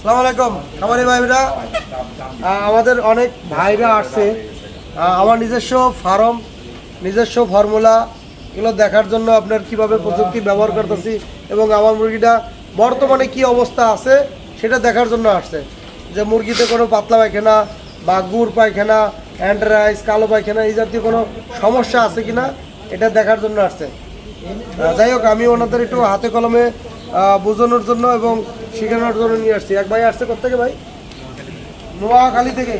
সালাম আলাইকুম। ভাইরা আমাদের অনেক ভাইরা আসছে। আমার নিজস্ব ফার্ম, নিজস্ব ফর্মুলা, এগুলো দেখার জন্য আপনার কীভাবে প্রযুক্তি ব্যবহার করতেছি এবং আমার মুরগিটা বর্তমানে কি অবস্থা আছে, সেটা দেখার জন্য আসছে। যে মুরগিতে কোনো পাতলা পায়খানা বা গুড় পায়খানা অ্যান্ড্রাইস কালো পায়খানা, এই জাতীয় কোনো সমস্যা আছে কিনা, এটা দেখার জন্য আসছে। যাই হোক, আমি ওনাদের একটু হাতে কলমে বোঝানোর জন্য এবং শেখানোর জন্য নিয়ে আসছি। এক ভাই আসছে কোথেকে ভাই? নোয়াখালী থেকে।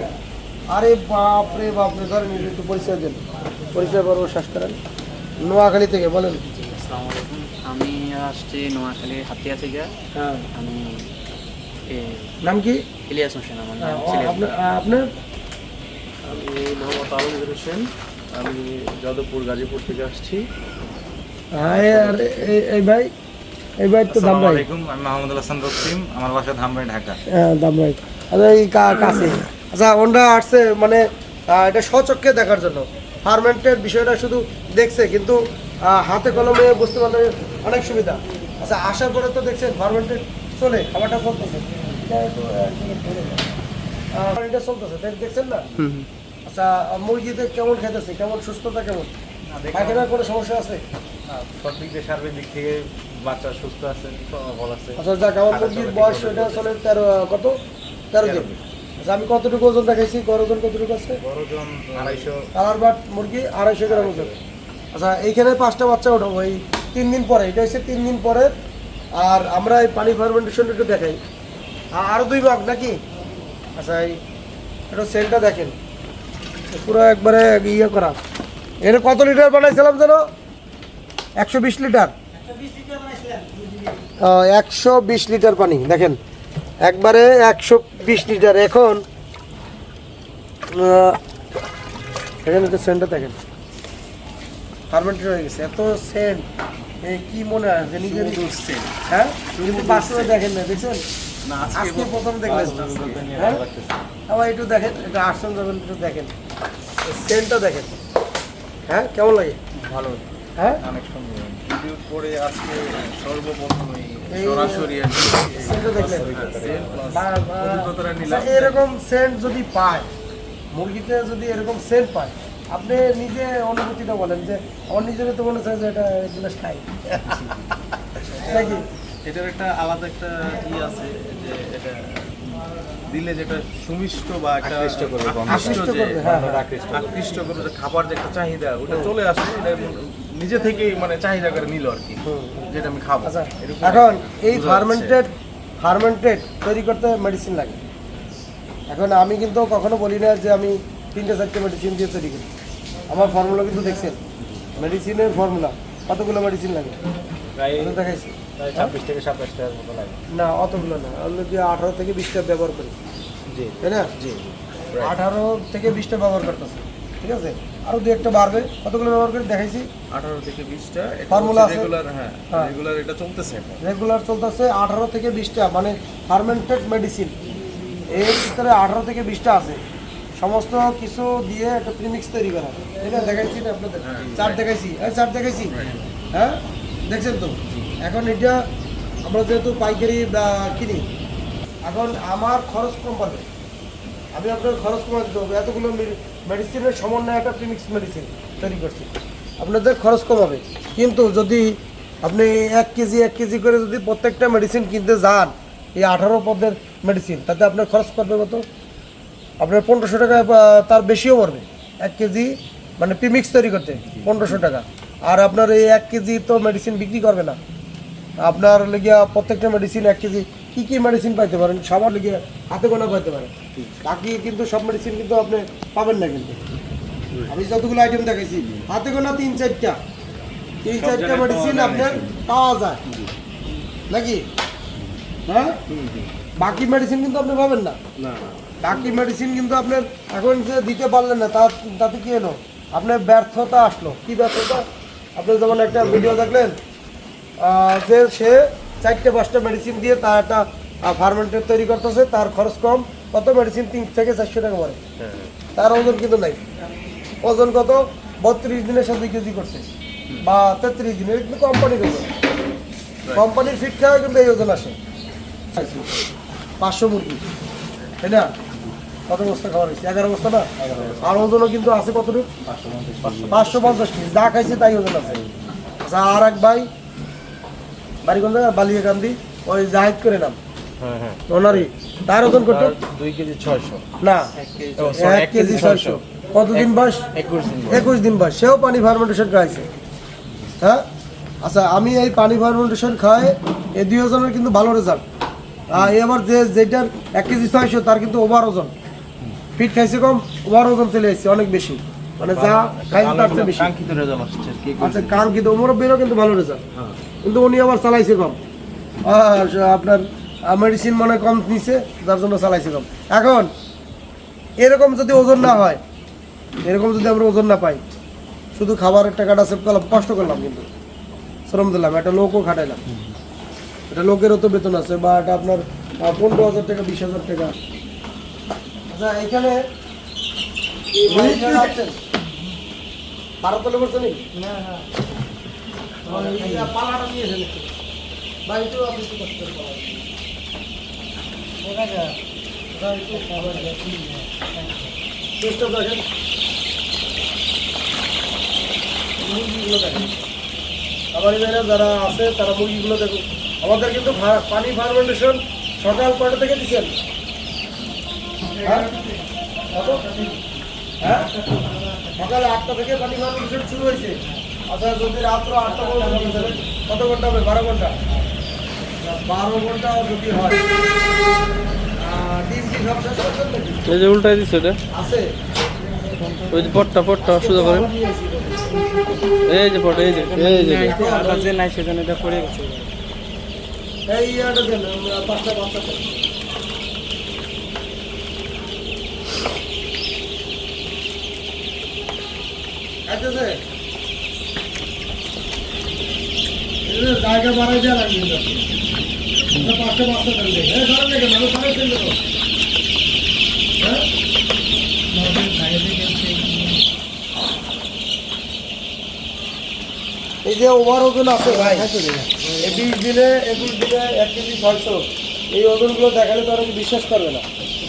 আরে বাপরে বাপরে ধরেন একটু পরিচয় দেন। পরিচয় পর্ব শেষ করেন। নোয়াখালী থেকে বলেন। আমি আসছি নোয়াখালী হাতিয়া থেকে। হ্যাঁ। আমি এ, নাম কি? ইলিয়াস হোসেন আমার নাম আপনার? আমি মোহাম্মদ আলমগীর হোসেন। আমি যাদবপুর গাজীপুর থেকে আসছি। হ্যাঁ আর এই- এই ভাই? এই ভাই তো আলাইকুম আমি মাহমুদুল হাসান রক্তিম আমার বাসা ধামরাই ঢাকা। হ্যাঁ দাম ভাই আচ্ছা এই কাছে। আচ্ছা ওনরা আসছে মানে এটা স্বচক্ষে দেখার জন্য। ফার্মেন্টের বিষয়টা শুধু দেখছে কিন্তু হাতে কলমে বুঝতে পারলে অনেক সুবিধা। আচ্ছা আসার পরে তো দেখছেন ফার্মেন্টের চলে খাবারটা চলতেছে। এটা চলতেছে দেখছেন না। আচ্ছা মুরগিতে কেমন খাইতেছে? কেমন সুস্থতা কেমন? পায়খানার কোনো সমস্যা আছে? সব দিক দিয়ে সার্বিক দিক থেকে বাচ্চা সুস্থ আছে সবল আছে। আচ্ছা যাক আমার মুরগির বয়স এটা চলে। তেরো কত? তেরো দিন আচ্ছা আমি কতটুকু ওজন দেখাইছি? গড় ওজন কতটুকু আছে? বড় ওজন আড়াইশো। কালার বাট মুরগি আড়াইশো গ্রাম ওজন। আচ্ছা এইখানে পাঁচটা বাচ্চা উঠাবো এই তিন দিন পরে এটা হচ্ছে তিন দিন পরে। আর আমরা এই পানি ফার্মেন্টেশন একটু দেখাই। আ- আরও দুই ভাগ নাকি? আচ্ছা এই একটু সেলটা দেখেন। পুরো একবারে ইয়ে করা। এটা কত লিটার বানাইছিলাম যেন একশো বিশ লিটার। একশো বিশ লিটার পানি দেখেন। একবারে একশো বিশ লিটার। এখন এখানে তো সেন্টটা দেখেন। ফার্মেন্টেড হয়ে গেছে। এত সেন্ট। কি মনে হয় যে নিজের হ্যাঁ? কিন্তু বাস্তবে দেখেন না দেখছেন? আজকে প্রথম দেখলেন। হ্যাঁ? আবার একটু দেখেন একটু আসন যাবেন একটু দেখেন। সেন্টটা দেখেন। হ্যাঁ কেমন লাগে? ভালো। হ্যাঁ? অনেক সুন্দর। ভিডিও করে আজকে সর্বপ্রথম সরাসরি নিলাম। আচ্ছা, এরকম সেন্ট যদি পায় মুরগিতে যদি এরকম সেন্ট পায় আপনি নিজে অনুভূতিটা বলেন যে আমার নিজের তো মনে হয় যে এটা এগুলো খাই নাকি? এটার একটা আলাদা একটা ই আছে যে এটা দিলে যেটা সুমিষ্ট বা একটা আকৃষ্ট করবে, আকৃষ্ট আকৃষ্ট যে করবে, হ্যাঁ, হ্যাঁ। আকৃষ্ট করে যে খাবার যে একটা চাহিদা ওটা চলে আসে এটা নিজে থেকেই মানে চাহিদা করে নিল আর কি যেটা আমি খাব। আচ্ছা এখন এই ফার্মেন্টেড ফার্মেন্টেড তৈরি করতে মেডিসিন লাগে। এখন আমি কিন্তু কখনো বলি না যে আমি তিনটে চারটে মেডিসিন দিয়ে তৈরি করি। আমার ফর্মুলা কিন্তু দেখছেন। মেডিসিনের ফর্মুলা কতগুলো মেডিসিন লাগে? দেখাইছি। না অতগুলো না। আমি আঠারো থেকে বিশটা ব্যবহার করি। জি। তাই না? জি আঠারো থেকে বিশটা ব্যবহার করতেছে। ঠিক আছে? আরও দু একটা বাড়বে কতগুলো ব্যবহার করি দেখাইছি। আঠারো থেকে বিশটা Formula আছে? রেগুলার হ্যাঁ হ্যাঁ। রেগুলার এটা চলতেছে রেগুলার চলতেছে আঠারো থেকে বিশটা মানে ফার্মেন্টেড মেডিসিন এর ভিতরে আঠারো থেকে বিশটা আছে। সমস্ত কিছু দিয়ে একটা প্রিমিক্স তৈরি করা। এটা দেখাইছি না আপনাদের? চার দেখাইছি। এই চার দেখাইছি। হ্যাঁ? দেখছেন তো? এখন এটা আমরা যেহেতু পাইকারি কিনি, এখন আমার খরচ কম পাবে আমি আপনার খরচ কমে দিতে হবে। এতগুলো মেডিসিনের সমন্বয়ে একটা প্রিমিক্স মেডিসিন তৈরি করছি। আপনাদের খরচ কম হবে কিন্তু যদি আপনি এক কেজি এক কেজি করে যদি প্রত্যেকটা মেডিসিন কিনতে যান, এই আঠারো পদের মেডিসিন তাতে আপনার খরচ পড়বে কত? আপনার পনেরোশো টাকা তার বেশিও পড়বে। এক কেজি মানে প্রিমিক্স তৈরি করতে, পনেরোশো টাকা। আর আপনার এই এক কেজি তো মেডিসিন বিক্রি করবে না। আপনার লেগিয়া প্রত্যেকটা মেডিসিন এক কেজি কী কী মেডিসিন পাইতে পারেন? সবার লেগে হাতে গোনা পাইতে পারেন। বাকি কিন্তু সব মেডিসিন কিন্তু আপনি পাবেন না কিন্তু। আমি যতগুলো আইটেম দেখেছি হাতে গোনা তিন চারটা। তিন চারটা মেডিসিন আপনার পাওয়া যায়। নাকি? হ্যাঁ? বাকি মেডিসিন কিন্তু আপনি পাবেন না। বাকি মেডিসিন কিন্তু আপনার এখন যে দিতে পারলেন না তার তাতে কি হলো? আপনার ব্যর্থতা আসলো। কি ব্যর্থতা? আপনি যেমন একটা ভিডিও দেখলেন যে সে চারটে পাঁচটা মেডিসিন দিয়ে তার একটা ফার্মেন্টের তৈরি করতেছে তার খরচ কম। কত মেডিসিন তিন থেকে চারশো টাকা হ্যাঁ তার ওজন কিন্তু নাই। ওজন কত? বত্রিশ দিনের সাথে কেজি করছে। বা তেত্রিশ দিনের কিন্তু কোম্পানির ওজন। কোম্পানির ফিট খাওয়া কিন্তু এই ওজন আসে। পাঁচশো মুরগি। তাই না? কত বস্তা খাবার হয়েছে? এগারো বস্তা না? আর ওজনও কিন্তু আছে কতটুকু? পাঁচশো পঞ্চাশ কেজি। যা খাইছে তাই ওজন আছে। আচ্ছা আর এক ভাই বাড়ি কোন বালিয়াকান্দি ওই জাহিদ করে নাম। হ্যাঁ হ্যাঁ। ওনারই। তার ওজন কত? দুই কেজি ছয়শো। না। এক কেজি ছয়শো। কতদিন বয়স? একুশ দিন বয়স। সেও পানি ফার্মেন্টেশন খাইছে। হ্যাঁ? আচ্ছা আমি এই পানি ফার্মেন্টেশন খাই এই দুই ওজনের কিন্তু ভালো রেজাল্ট আর এবার যে যেটার এক কেজি ছয়শো তার কিন্তু ওভার ওজন। ফিট খাইছে কম ওভার ওজন চলে আসছে অনেক বেশি। মানে যা খাইছে তার চেয়ে বেশি। কাঙ্ক্ষিত রেজাল্ট আসছে কি আচ্ছা কাঙ্ক্ষিত। মুরব্বীরও কিন্তু ভালো রেজাল্ট কিন্তু উনি আবার চালাইছে কম। আর আপনার মেডিসিন মনে কম নিছে যার জন্য চালাইছে কম। এখন এরকম যদি ওজন না হয় এরকম যদি আমরা ওজন না পাই শুধু খাবারের টাকাটা সেভ করলাম কষ্ট করলাম কিন্তু। শ্রম দিলাম একটা লোকও খাটাইলাম। এটা লোকেরও তো বেতন আছে বা এটা আপনার পনেরো হাজার টাকা বিশ হাজার টাকা। আচ্ছা এখানে ভারতলে করছে নাকি? পালাটা নিয়েছেন একটু বাড়িতেও আপনি একটু কষ্ট করে পালান। ওটা একটু চেষ্টা দেখেন মুরগিগুলো দেখেন এখানে যারা আছে তারা মুরগিগুলো দেখুন আমাদের কিন্তু পানি ফার্মেন্টেশন সকাল কটা থেকে দিচ্ছেন হ্যাঁ সকাল আটটা থেকে পানি ফার্মেন্টেশন শুরু হয়েছে আচ্ছা যদি রাত্র আটটা পর্যন্ত কত ঘণ্টা হবে? বারো ঘণ্টা? বারো ঘণ্টা যদি হয়? এই যে উল্টাই দিচ্ছে এটা। আছে? ওই যে পটটা পটটা সোজা করেন এই যে পট এই যে এই যে যে। নাই সেজন্য এটা করে গেছে। এই ইয়াটা দেন পাঁচটা পাঁচটা দেন। খাইতেছে? এই যে জায়গা বাড়াই দেওয়া লাগবে পাঁচটা পাঁচটা। এই ধরেন দেখেন, দেবো। হ্যাঁ? এই যে ওভার ওজন আছে ভাই বিশ দিনে একুশ দিনে এক কেজি ছয়শো এই ওজনগুলো দেখালে তো অনেকে বিশ্বাস করবে না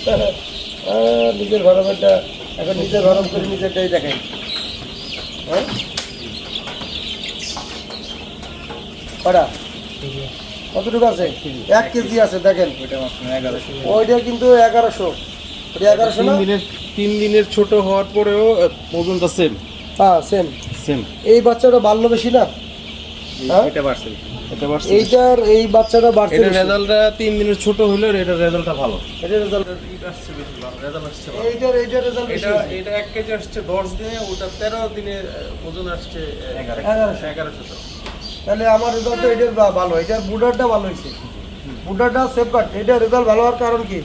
নিজের গরমেরটা এখন নিজের গরম করে নিজেরটাই দেখাই কটা কতটুকু আছে? এক কেজি আছে দেখেন। ওইটা কিন্তু এগারোশো। এগারোশো না? তিন দিনের তিন দিনের ছোট হওয়ার পরেও ওজনটা সেম হ্যাঁ সেম সেম এই বাচ্চাটা বাড়লো বেশি না? হ্যাঁ? এটা বাড়ছে এইটার এই বাচ্চাটা বাড়ছে এটা রেজাল্টটা তিন দিনের ছোট হলেও এটা রেজাল্টটা ভালো। এটা রেজাল্ট আসছে বেশি ভালো রেজাল্ট আসছে এইটার এইটার রেজাল্ট এটা এটা এক কেজি আসছে দশ দিনে ওটা তেরো দিনে ওজন আসছে এগারোশো। এগারোশো। এগারোশো। তাহলে আমার রেজাল্ট তো এটার ভালো, এটার বুডারটা ভালো হয়েছে। বুডারটা সেফগার্ড এটার রেজাল্ট ভালো হওয়ার কারণ কি?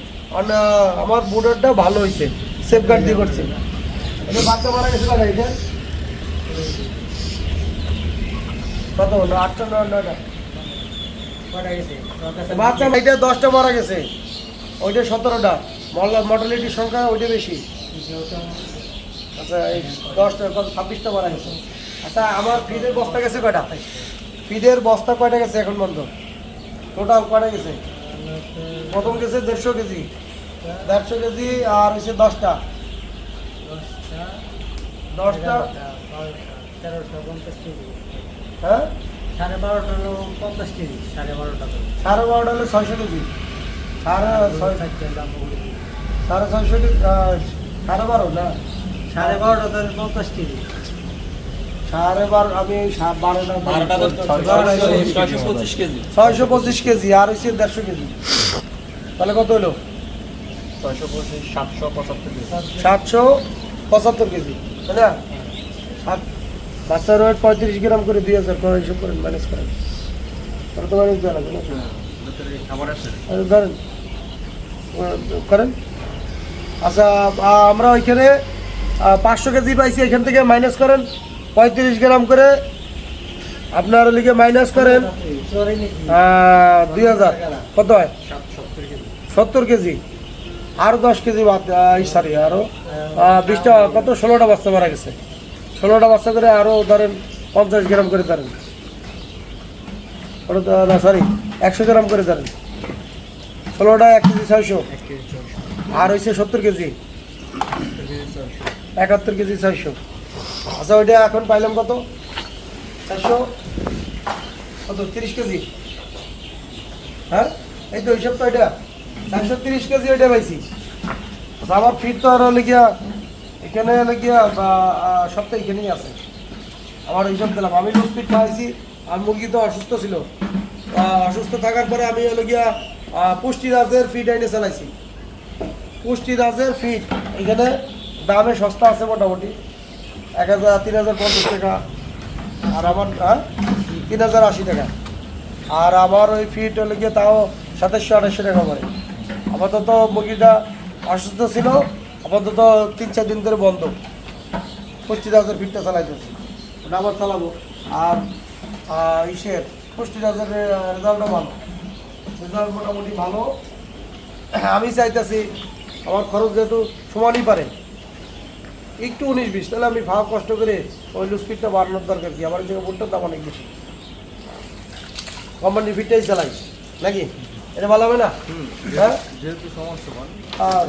আমার বুডারটা ভালো হয়েছে সেফগার্ড দিয়ে করছে। এটা বাচ্চা মারা গেছে কটা এটা? কত আটটা নয় নয়টা? বাচ্চা এটা দশটা মারা গেছে। ওইটা সতেরোটা। মর্টালিটির সংখ্যা ওইটা বেশি। আচ্ছা এই দশটা ছাব্বিশটা মারা গেছে। আচ্ছা আমার ফ্রিজের বস্তা গেছে কয়টা? ফিডের বস্তা কয়টা গেছে এখন পর্যন্ত টোটাল কয়টা গেছে? প্রথম গেছে দেড়শো কেজি। দেড়শো কেজি আর হচ্ছে দশটা। দশটা? হ্যাঁ? সাড়ে বারোটা হলো পঞ্চাশ কেজি সাড়ে বারোটা সাড়ে বারোটা হলে ছয়শো কেজি। সাড়ে ছয় সাড়ে ছয়শো কেজি সাড়ে বারো না? সাড়ে বারোটা পঞ্চাশ কেজি। সাড়ে বারো আমি বারোটা পঁচিশ কেজি। ছয়শো পঁচিশ কেজি আর হচ্ছে দেড়শো কেজি। তাহলে কত হলো সাতশো পঁচাত্তর সাতশো পঁচাত্তর কেজি তাই না? সাত বাচ্চার ওয়েট পঁয়ত্রিশ গ্রাম করে দুই হাজার করে হিসেব করেন ম্যানেজ করেন তাহলে তো ম্যানেজ দেওয়া লাগবে না ধরেন করেন। আচ্ছা আমরা ওইখানে পাঁচশো কেজি পাইছি এখান থেকে মাইনাস করেন। পঁয়ত্রিশ গ্রাম করে আপনার লিখে মাইনাস করেন দুই হাজার। কত হয়? সত্তর কেজি। আরও দশ কেজি সরি আরও বিশটা, কত? ষোলোটা বাচ্চা মারা গেছে। ষোলোটা বাচ্চা করে আরও ধরেন পঞ্চাশ গ্রাম করে ধরেন। ওটা সরি একশো গ্রাম করে ধরেন। ষোলোটা এক কেজি ছয়শো। আর হয়েছে সত্তর কেজি। একাত্তর কেজি ছয়শো। আচ্ছা ওইটা এখন পাইলাম কত? চারশো? কত? তিরিশ কেজি। হ্যাঁ? এই তো হিসাব তো এটা চারশো তিরিশ কেজি ওইটা পাইছি। আচ্ছা আমার ফিট তো আর হলে গিয়া এখানে হলে বা সব এখানেই আছে। আমার হিসাব দিলাম। আমি লুজ ফিট খাইছি আর মুরগি তো অসুস্থ ছিল। অসুস্থ থাকার পরে আমি হলো গিয়া পুষ্টিরাজের ফিট এনে চালাইছি। পুষ্টিরাজের ফিট এখানে দামে সস্তা আছে মোটামুটি। এক হাজার, তিন হাজার পঞ্চাশ টাকা। আর আমার হ্যাঁ? তিন হাজার আশি টাকা। আর আমার ওই ফিট হলে গিয়ে তাও সাতাশশো, আঠাশশো টাকা পড়ে আপাতত মুরগিটা অসুস্থ ছিল, আপাতত তিন, চার দিন ধরে বন্ধ। পুষ্টিরাজের ফিটটা চালাইতেছি। ওটা আবার চালাবো। আর ইসের ইসের পুষ্টিরাজের রেজাল্টও ভালো। রেজাল্ট মোটামুটি ভালো। আমি চাইতেছি, আমার খরচ যেহেতু সমানই পারে। একটু উনিশ বিশ তাহলে আমি ভাব কষ্ট করে ওই লুজ ফিটটা বাড়ানোর দরকার কি? আমার জায়গায় বুটটার দাম অনেক বেশি। কোম্পানির ফিটটাই চালাই নাকি? এটা ভালো হবে না? হ্যাঁ? যেহেতু সমস্যা আর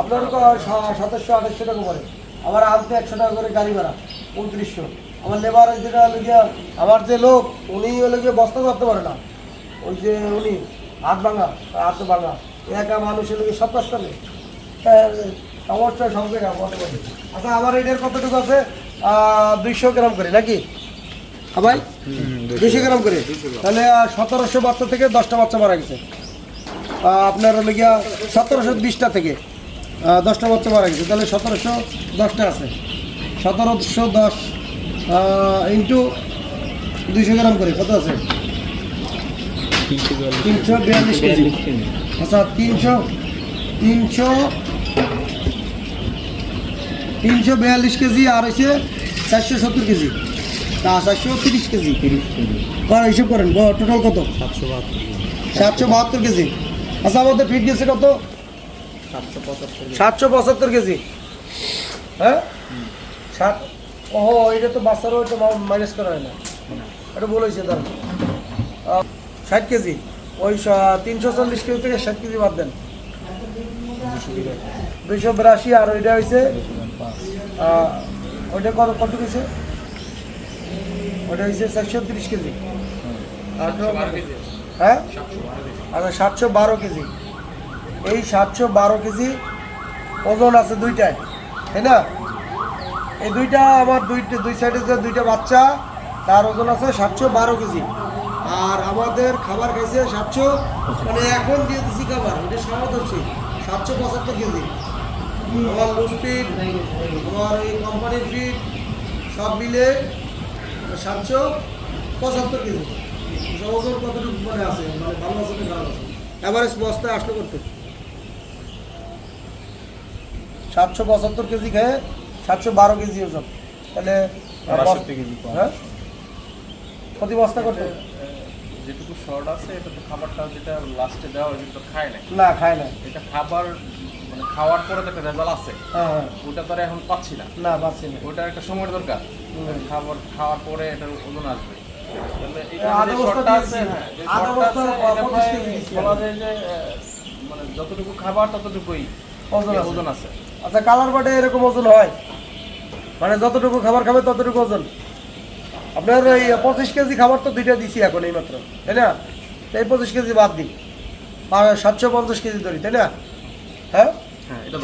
আপনার তো সাতাশশো আঠাশশো টাকা পড়ে। আমার আনতে একশো টাকা করে গাড়ি ভাড়া উনত্রিশশো আমার লেবার যেটা হলো গিয়া আমার যে লোক উনি হলো গিয়ে বস্তা করতে পারে না। ওই যে উনি হাত ভাঙা হাত ভাঙা। একা মানুষ হলো গিয়ে সব কাজ করে। হ্যাঁ, সমস্যা সব জায়গায় আচ্ছা আমার এটার কতটুকু আছে? দুইশো গ্রাম করে নাকি? হ্যাঁ ভাই? দুইশো গ্রাম। করে? তাহলে সতেরোশো বাচ্চা থেকে দশটা বাচ্চা মারা গেছে। আপনার হলো গিয়া সতেরোশো বিশটা থেকে দশটা বাচ্চা মারা গেছে। তাহলে সতেরোশো দশটা আছে। সতেরোশো দশ ইন্টু দুইশো গ্রাম করে কত আছে? তিনশো বিয়াল্লিশ কেজি। আচ্ছা তিনশো তিনশো তিনশো বিয়াল্লিশ কেজি আর হচ্ছে চারশো সত্তর কেজি। তা চারশো তিরিশ কেজি। কর হিসেব করেন? টোটাল কত? সাতশো বাহাত্তর কেজি। আচ্ছা আমাদের ফিট গেছে কত? সাতশো পঁচাত্তর কেজি। হ্যাঁ? সাত ও, এটা তো বাচ্চারও এটা মাইনাস করা হয় না। এটা বলেছে তার ষাট কেজি। ওই তিনশো চল্লিশ কেজি থেকে ষাট কেজি বাদ দেন। দুইশো বিরাশি আর ওইটা হয়েছে ওইটা কত কত গেছে ওইটা হয়েছে চারশো তিরিশ কেজি। হ্যাঁ? আচ্ছা সাতশো বারো কেজি। এই সাতশো বারো কেজি ওজন আছে দুইটায় তাই না? এই দুইটা আমার দুইটা দুই সাইডে যে দুইটা বাচ্চা তার ওজন আছে সাতশো বারো কেজি। আর আমাদের খাবার খাইছে সাতশো মানে এখন দিয়ে দিচ্ছি খাবার সহজ হচ্ছে সাতশো পঁচাত্তর কেজি। আমার লুজ ফিট আমার এই কোম্পানির ফিট সব মিলে সাতশো পঁচাত্তর কেজি। ওজন কতটুকু মানে আছে? মানে ভালো আছে খারাপ আছে? এভারেজ বস্তায় আসলো করতে। সাতশো পঁচাত্তর কেজি খেয়ে সাতশো বারো কেজি ওজন। তাহলে আহ, বস- 62 কেজি হ্যাঁ? প্রতি বস্তা করতে যেটুকু শর্ট আছে এটা তো খাবারটা যেটা লাস্টে দেওয়া হয় খায় না। না খায় না। এটা খাবার মানে খাওয়ার পরে তো একটা রেজাল্ট আছে। হ্যাঁ হ্যাঁ। ওটা তো এখন পাচ্ছি না। না পাচ্ছি না। ওটার একটা সময়ের দরকার। খাবার খাওয়ার পরে এটার ওজন আসবে। হ্যাঁ, মানে যতটুকু খাবার ততটুকুই ওজন আছে। আচ্ছা কালার বাটে এরকম ওজন হয়? মানে যতটুকু খাবার খাবে ততটুকু ওজন। আপনার এই পঁচিশ কেজি খাবার তো দুইটা দিছি এখন এই মাত্র তাই না? এই পঁচিশ কেজি বাদ দিই। সাতশো পঞ্চাশ কেজি ধরি তাই না? হ্যাঁ?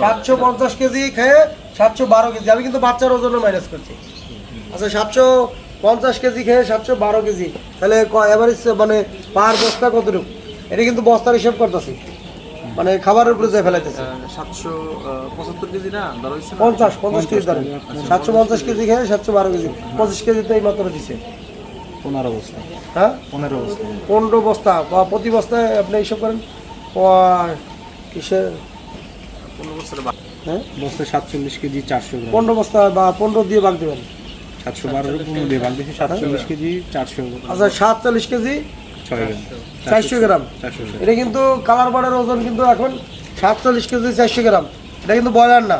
সাতশো পঞ্চাশ কেজি খেয়ে সাতশো বারো কেজি। আমি কিন্তু বাচ্চার ওজনে মাইনাস করছি। আচ্ছা সাতশো পঞ্চাশ কেজি খেয়ে সাতশো বারো কেজি। তাহলে এভারেজ মানে পার বস্তা কতটুকু? এটা কিন্তু বস্তার হিসাব করতেছি। মানে খাবারের উপরে যে ফেলাইতেছে। সাতশো পঁচাত্তর কেজি না? পঞ্চাশ পঞ্চাশ কেজি ধরেন। সাতশো পঞ্চাশ কেজি। খেয়ে সাতশো বারো কেজি। পঁচিশ কেজি তো এই মাত্র দিছে। পনেরো বস্তা। হ্যাঁ? পনেরো বস্তা। পনেরো বস্তা। বা প্রতি বস্তায় আপনি হিসাব করেন। কিসের? হ্যাঁ? বস্তা সাতচল্লিশ কেজি চারশো গ্রাম। পনেরো বস্তা বা পনেরো দিয়ে ভাগ দেবেন। সাতশো বারো পনেরো দিয়ে ভাগ দিয়েছি সাতচল্লিশ কেজি চারশো আচ্ছা সাতচল্লিশ কেজি ছয় গ্রাম। চারশো গ্রাম। চারশো এটা কিন্তু কালার বার্ডের ওজন কিন্তু এখন সাতচল্লিশ কেজি চারশো গ্রাম। এটা কিন্তু ব্রয়লার না?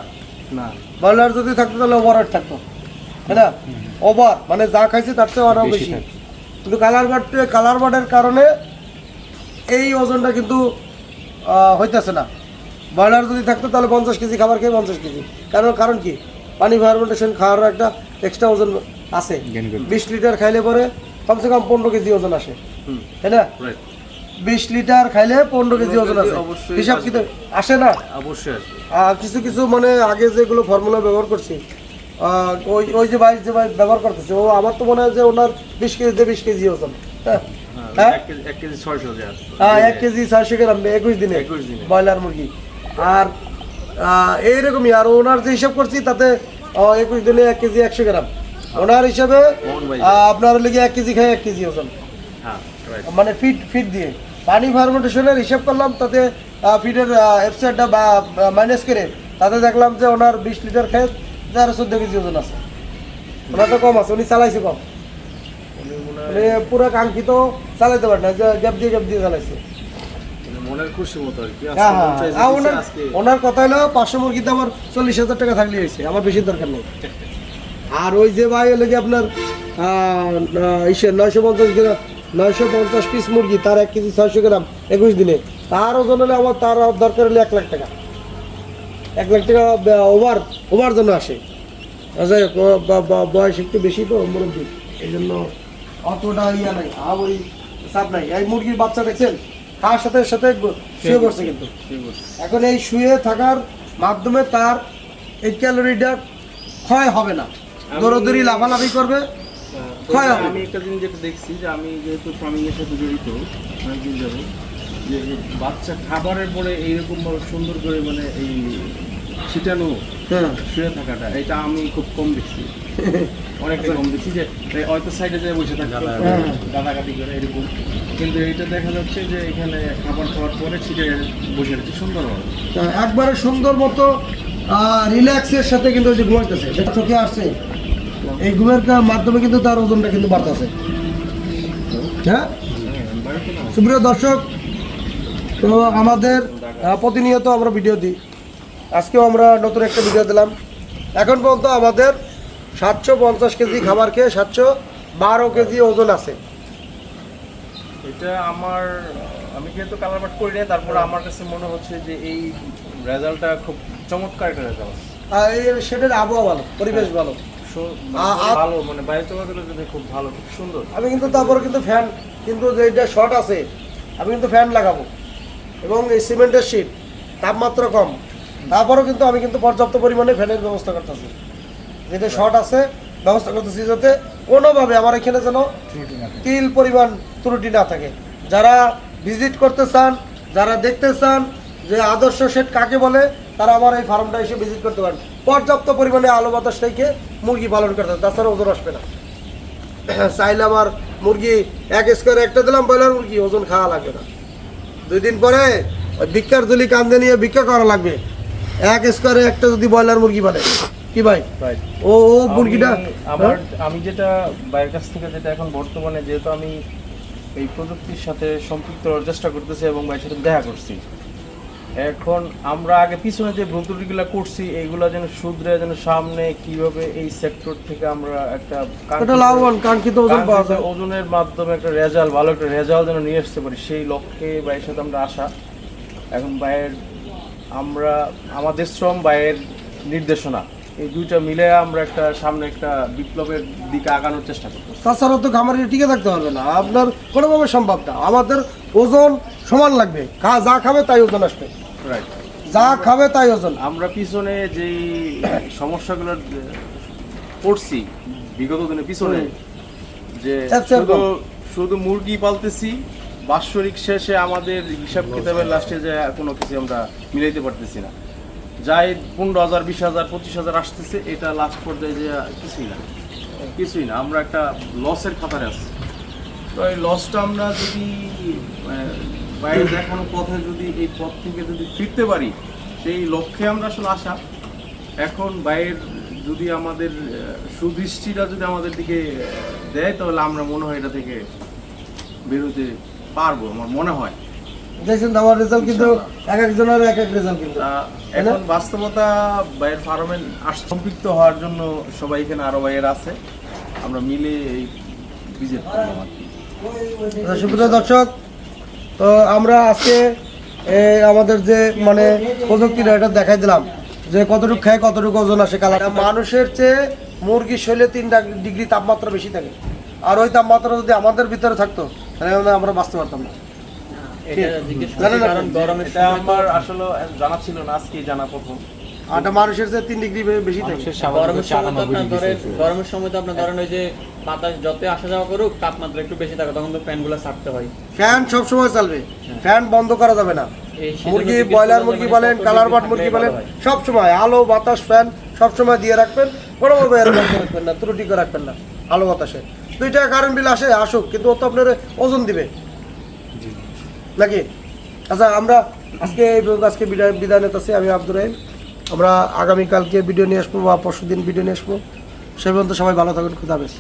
না। ব্রয়লার যদি থাকতো তাহলে ওভার থাকতো তাই না? ওভার মানে যা খাইছে তার চেয়ে আরও বেশি কিন্তু কালার বার্ড কালার বার্ডের কারণে এই ওজনটা কিন্তু হইতেছে না। ব্রয়লার যদি থাকতো তাহলে পঞ্চাশ কেজি খাবার খেয়ে পঞ্চাশ কেজি। কারণ কারণ কি? পানি ফার্মেন্টেশন খাওয়ার একটা এক্সট্রা ওজন আছে। বিশ লিটার খাইলে পরে কমসে কম পনেরো কেজি ওজন আসে। তাই না? বিশ লিটার খাইলে পনেরো কেজি ওজন আছে হিসাব কিন্তু আসে না? অবশ্যই কিছু কিছু মানে আগে যেগুলো ফর্মুলা ব্যবহার করছি আহ, ওই ওই যে ভাই যে ভাই ব্যবহার করতেছে ও আমার তো মনে হয় যে ওনার বিশ কেজিতে বিশ কেজি ওজন। হ্যাঁ? হ্যাঁ এক কেজি এক কেজি ছয়শো হ্যাঁ এক কেজি ছয়শো গ্রাম একুশ দিনে। 21 দিনে। ব্রয়লার মুরগি। আর এইরকমই আর ওনার যে হিসাব করছি তাতে একুশ দিনে এক কেজি একশো গ্রাম। ওনার হিসাবে আপনার লেগে এক কেজি খায় এক কেজি ওজন। হ্যাঁ মানে ফিট ফিট দিয়ে। পানি ফার্মেন্টেশনের হিসাব করলাম তাতে ফিটের এফসেটটা বা মাইনাস করে তাতে দেখলাম যে ওনার বিশ লিটার খেয়ে তেরো চোদ্দ কেজি ওজন আছে। ওনার তো কম আছে উনি চালাইছে কম। মানে পুরো কাঙ্ক্ষিত চালাইতে পারে না যে গ্যাপ দিয়ে গ্যাপ দিয়ে চালাইছে। খুশি মতো আর কি। হ্যাঁ হ্যাঁ দিছে, ওনার ওনার কথা হলো পাঁচশো মুরগিতে আমার চল্লিশ হাজার টাকা থাকলে হয়েছে। আমার বেশি দরকার নেই। আর ওই যে ভাই হলো কি আপনার ইসে নয়শো পঞ্চাশ গ্রাম নয়শো পঞ্চাশ পিস মুরগি তার এক কেজি ছয়শো গ্রাম একুশ দিনে। তার ওজন হলে আমার তার দরকার হলে এক লাখ টাকা। এক লাখ টাকা ওভার ওভার জন্য আসে। ব- ব- বয়স একটু বেশি তো মুরব্বী এই জন্য অতটা ইয়া নাই। আর ওই চাপ নাই। এই মুরগির বাচ্চা দেখছেন? তার সাথে সাথে শুয়ে পড়ছে কিন্তু। এখন এই শুয়ে থাকার মাধ্যমে তার এই ক্যালোরিটা ক্ষয় হবে না। দৌড়দৌড়ি লাফালাফি করবে ক্ষয় হবে। আমি একটা জিনিস যেটা দেখছি যে আমি যেহেতু ফার্মিং এর সাথে জড়িত অনেকদিন যাব। যে বাচ্চা খাবারের পরে এইরকম ভাবে সুন্দর করে মানে এই ছিটানো হ্যাঁ। শুয়ে থাকাটা এটা আমি খুব কম দেখছি। অনেকটা কম দেখছি যে হয়তো সাইডে যে বসে থাকে হ্যাঁ। গাদাগাদি করে এরকম। কিন্তু এইটা দেখা যাচ্ছে যে এখানে খাবার খাওয়ার পরে ছিটে বসে রয়েছে সুন্দরভাবে। একবারে সুন্দর মতো রিল্যাক্সের সাথে কিন্তু যে ঘুমাইতেছে চোখে আসছে। এই ঘুমের মাধ্যমে কিন্তু তার ওজনটা কিন্তু বাড়তেছে। হ্যাঁ? সুপ্রিয় দর্শক তো আমাদের প্রতিনিয়ত আমরা ভিডিও দিই। আজকেও আমরা নতুন একটা ভিডিও দিলাম। এখন পর্যন্ত আমাদের সাতশো পঞ্চাশ কেজি খাবার খেয়ে সাতশো বারো কেজি ওজন আছে। এটা আমার আমি যেহেতু কালার বাট করি না তারপরে আমার কাছে মনে হচ্ছে যে এই রেজাল্টটা খুব চমৎকার একটা রেজাল্ট সেটার আবহাওয়া ভালো পরিবেশ ভালো। আ- আ- ভালো মানে বাইরে চলাচলের জন্য খুব ভালো খুব সুন্দর। আমি কিন্তু তারপরে কিন্তু ফ্যান কিন্তু যেটা শর্ট আছে আমি কিন্তু ফ্যান লাগাবো। এবং এই সিমেন্টের শীট তাপমাত্রা কম। তারপরেও কিন্তু আমি কিন্তু পর্যাপ্ত পরিমাণে ফ্যানের ব্যবস্থা করতেছি। যেটা শর্ট আছে ব্যবস্থা করতেছি যাতে কোনোভাবে আমার এখানে যেন তিল পরিমাণ ত্রুটি না থাকে। যারা ভিজিট করতে চান যারা দেখতে চান যে আদর্শ সেট কাকে বলে তারা আমার এই ফার্মটা এসে ভিজিট করতে পারেন। পর্যাপ্ত পরিমাণে আলো বাতাস থেকে মুরগি পালন করতে হবে তাছাড়া ওজন আসবে না। চাইলে আমার মুরগি এক স্কোয়ার একটা দিলাম ব্রয়লার মুরগি ওজন খাওয়া লাগবে না। দুই দিন পরে ওই ভিক্ষার তুলি কান্দে নিয়ে ভিক্ষা করা লাগবে। এক স্কোয়ারে একটা যদি ব্রয়লার মুরগি বানে কি ভাই. ও ও মুরগিটা? আমার আমি যেটা বাইরের কাছ থেকে যেটা এখন বর্তমানে যেহেতু আমি এই প্রযুক্তির সাথে সম্পৃক্ত চেষ্টা করতেছি এবং ভাইয়ের সাথে দেখা করছি। এখন আমরা আগে পিছনে যে ভুল ত্রুটিগুলো করছি এইগুলো যেন শুধরে যেন সামনে কীভাবে এই সেক্টর থেকে আমরা একটা লাভবান কাঙ্ক্ষিত ওজন পাওয়া যায়। ওজনের মাধ্যমে একটা রেজাল্ট ভালো একটা রেজাল্ট যেন নিয়ে আসতে পারি সেই লক্ষ্যে ভাইয়ের সাথে আমরা আসা। এখন ভাইয়ের আমরা আমাদের শ্রম ভাইয়ের নির্দেশনা। এই দুইটা মিলে আমরা একটা সামনে একটা বিপ্লবের দিকে আগানোর চেষ্টা করতেছি তাছাড়া তো খামারে টিকে থাকতে পারবে না। আপনার কোনোভাবে সম্ভব না। আমাদের ওজন সমান লাগবে। খা যা খাবে তাই ওজন আসবে। রাইট যা খাবে তাই ওজন। আমরা পিছনে যেই সমস্যাগুলো পড়ছি বিগত দিনে পিছনে যে শুধু শুধু মুরগি পালতেছি বাৎসরিক শেষে আমাদের হিসাব কিতাবের লাস্টে যে কোনো কিছু আমরা মিলাইতে পারতেছি না। যাই পনেরো হাজার, বিশ হাজার, পঁচিশ হাজার আসতেছে, এটা লাস্ট পর্যায়ে যে কিছুই না। কিছুই না, আমরা একটা লসের খাতারে আছি। তো এই লসটা আমরা যদি বাইরে দেখানো পথে যদি এই পথ থেকে যদি ফিরতে পারি, সেই লক্ষ্যে আমরা আসলে আসা। এখন বাইরের যদি আমাদের সুদৃষ্টিটা যদি আমাদের দিকে দেয়, তাহলে আমরা মনে হয় এটা থেকে বেরোতে পারব, আমার মনে হয়। দেখছেন আমার রেজাল্ট কিন্তু এক একজনের এক এক রেজাল্ট কিন্তু। এখন বাস্তবতা বাইরের ফার্মে সম্পৃক্ত হওয়ার জন্য সবাই এখানে আরও বাইরের আছে। আমরা মিলে এই কি। আচ্ছা, সুপ্রিয় দর্শক তো আমরা আজকে আমাদের যে মানে প্রযুক্তিটা এটা দেখাই দিলাম যে কতটুকু খায় কতটুকু ওজন আসে কালার। মানুষের চেয়ে মুরগির শরীরে তিন ডিগ্রি তাপমাত্রা বেশি থাকে। আর ওই তাপমাত্রা যদি আমাদের ভিতরে থাকতো তাহলে আমরা বাঁচতে পারতাম না। আমার আসলে জানা ছিল না আজকে জানা প্রথম। আর মানুষের চেয়ে তিন ডিগ্রি বেশি থাকে। গরমের সময় তো আপনার ধরেন গরমের সময় তো আপনার ধরেন ওই যে বাতাস যত আসা যাওয়া করুক তাপমাত্রা একটু বেশি থাকে তখন তো ফ্যানগুলো ছাড়তে হয়। ফ্যান সব সময় চলবে ফ্যান বন্ধ করা যাবে না। মুরগি ব্রয়লার মুরগি বলেন কালার বাট মুরগি বলেন হয়? সব সময় আলো বাতাস ফ্যান সব সময় দিয়ে রাখবেন। কোনোভাবে এরকম রাখবেন না ত্রুটি করে রাখবেন না আলো বাতাসে। দুই টাকা কারেন্ট বিল আসে আসুক কিন্তু ও তো আপনার ওজন দিবে। নাকি? আচ্ছা আমরা আজকে এই আজকে বিদায় বিদায় আমি আব্দুর রহিম। আমরা আগামীকালকে ভিডিও নিয়ে আসব বা পরশু দিন ভিডিও নিয়ে আসব। সে পর্যন্ত সবাই ভালো থাকুন খুদাবেশ